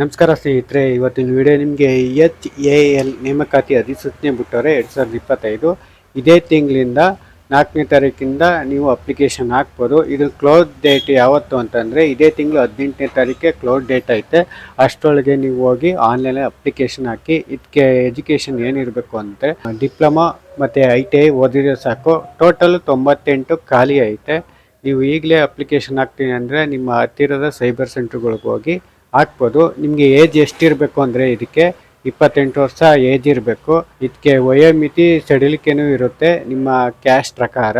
ನಮಸ್ಕಾರ ಸ್ನೇಹಿತರೆ, ಇವತ್ತಿನ ವಿಡಿಯೋ ನಿಮಗೆ ಎಚ್ ಎ ಎಲ್ ನೇಮಕಾತಿ ಅಧಿಸೂಚನೆ ಬಿಟ್ಟವರೆ ಎರಡು ಸಾವಿರದ ಇಪ್ಪತ್ತೈದು. ಇದೇ ತಿಂಗಳಿಂದ ನಾಲ್ಕನೇ ತಾರೀಕಿಂದ ನೀವು ಅಪ್ಲಿಕೇಶನ್ ಹಾಕ್ಬೋದು. ಇದು ಕ್ಲೋಸ್ ಡೇಟ್ ಯಾವತ್ತು ಅಂತಂದರೆ ಇದೇ ತಿಂಗಳು ಹದಿನೆಂಟನೇ ತಾರೀಕೆ ಕ್ಲೋಸ್ ಡೇಟ್ ಐತೆ. ಅಷ್ಟರೊಳಗೆ ನೀವು ಹೋಗಿ ಆನ್ಲೈನಲ್ಲಿ ಅಪ್ಲಿಕೇಶನ್ ಹಾಕಿ ಇದಕ್ಕೆ ಎಜುಕೇಷನ್ ಏನಿರಬೇಕು ಅಂದರೆ ಡಿಪ್ಲೊಮಾ ಮತ್ತು ಐ ಟಿ ಐ ಓದಿದ್ರೆ ಸಾಕು. ಟೋಟಲ್ ತೊಂಬತ್ತೆಂಟು ಖಾಲಿ ಐತೆ. ನೀವು ಈಗಲೇ ಅಪ್ಲಿಕೇಶನ್ ಹಾಕ್ತೀನಿ ಅಂದರೆ ನಿಮ್ಮ ಹತ್ತಿರದ ಸೈಬರ್ ಸೆಂಟ್ರ್ಗಳಿಗೆ ಹೋಗಿ ಹಾಕ್ಬೋದು. ನಿಮಗೆ ಏಜ್ ಎಷ್ಟಿರಬೇಕು ಅಂದರೆ ಇದಕ್ಕೆ ಇಪ್ಪತ್ತೆಂಟು ವರ್ಷ ಏಜ್ ಇರಬೇಕು. ಇದಕ್ಕೆ ವಯೋಮಿತಿ ಸಡಿಲಿಕೆನೂ ಇರುತ್ತೆ. ನಿಮ್ಮ ಕ್ಯಾಶ್ ಪ್ರಕಾರ.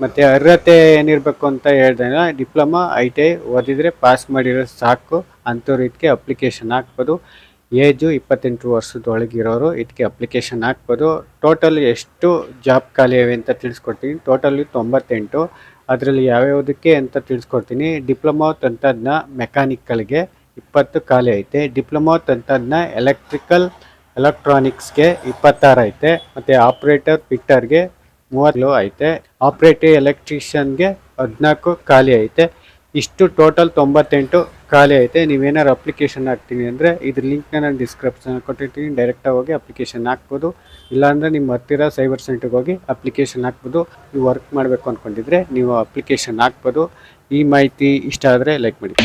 ಮತ್ತು ಅರ್ಹತೆ ಏನಿರಬೇಕು ಅಂತ ಹೇಳ್ದಾಗ ಡಿಪ್ಲೊಮಾ ಐ ಟಿ ಐ ಓದಿದರೆ ಪಾಸ್ ಮಾಡಿರೋ ಸಾಕು. ಅಂಥವ್ರು ಇದಕ್ಕೆ ಅಪ್ಲಿಕೇಶನ್ ಹಾಕ್ಬೋದು. ಏಜು ಇಪ್ಪತ್ತೆಂಟು ವರ್ಷದೊಳಗಿರೋರು ಇದಕ್ಕೆ ಅಪ್ಲಿಕೇಶನ್ ಹಾಕ್ಬೋದು. ಟೋಟಲ್ ಎಷ್ಟು ಜಾಬ್ ಖಾಲಿ ಇವೆ ಅಂತ ತಿಳಿಸ್ಕೊಡ್ತೀನಿ. ಟೋಟಲ್ ತೊಂಬತ್ತೆಂಟು. ಅದರಲ್ಲಿ ಯಾವ್ಯಾವುದಕ್ಕೆ ಅಂತ ತಿಳಿಸ್ಕೊಡ್ತೀನಿ. ಡಿಪ್ಲೊಮಾ ತಂತ್ರಜ್ಞ ಮೆಕ್ಯಾನಿಕಲ್ಗೆ ಇಪ್ಪತ್ತು ಖಾಲಿ ಐತೆ. ಡಿಪ್ಲೊಮಾ ತಂತ್ರಜ್ಞ ಎಲೆಕ್ಟ್ರಿಕಲ್ ಎಲೆಕ್ಟ್ರಾನಿಕ್ಸ್ಗೆ ಇಪ್ಪತ್ತಾರು ಐತೆ. ಮತ್ತು ಆಪ್ರೇಟರ್ ಫಿಟ್ಟರ್ಗೆ ಮೂವತ್ತು ಐತೆ. ಆಪ್ರೇಟಿವ್ ಎಲೆಕ್ಟ್ರಿಷಿಯನ್ಗೆ ಹದಿನಾಲ್ಕು ಖಾಲಿ ಐತೆ. ಇಷ್ಟು ಟೋಟಲ್ ತೊಂಬತ್ತೆಂಟು ಖಾಲಿ ಐತೆ ನೀವೇನಾದ್ರು ಅಪ್ಲಿಕೇಶನ್ ಹಾಕ್ತೀನಿ ಅಂದರೆ ಇದ್ರ ಲಿಂಕ್ನ ನಾನು ಡಿಸ್ಕ್ರಿಪ್ಷನ್ ಕೊಟ್ಟಿರ್ತೀನಿ. ಡೈರೆಕ್ಟಾಗಿ ಹೋಗಿ ಅಪ್ಲಿಕೇಶನ್ ಹಾಕ್ಬೋದು. ಇಲ್ಲಾಂದರೆ ನಿಮ್ಮ ಹತ್ತಿರ ಸೈಬರ್ ಸೆಂಟ್ರಿಗೆ ಹೋಗಿ ಅಪ್ಲಿಕೇಶನ್ ಹಾಕ್ಬೋದು. ನೀವು ವರ್ಕ್ ಮಾಡಬೇಕು ಅಂದ್ಕೊಂಡಿದ್ರೆ ನೀವು ಅಪ್ಲಿಕೇಶನ್ ಹಾಕ್ಬೋದು. ಈ ಮಾಹಿತಿ ಇಷ್ಟ ಆದರೆ ಲೈಕ್ ಮಾಡಿ.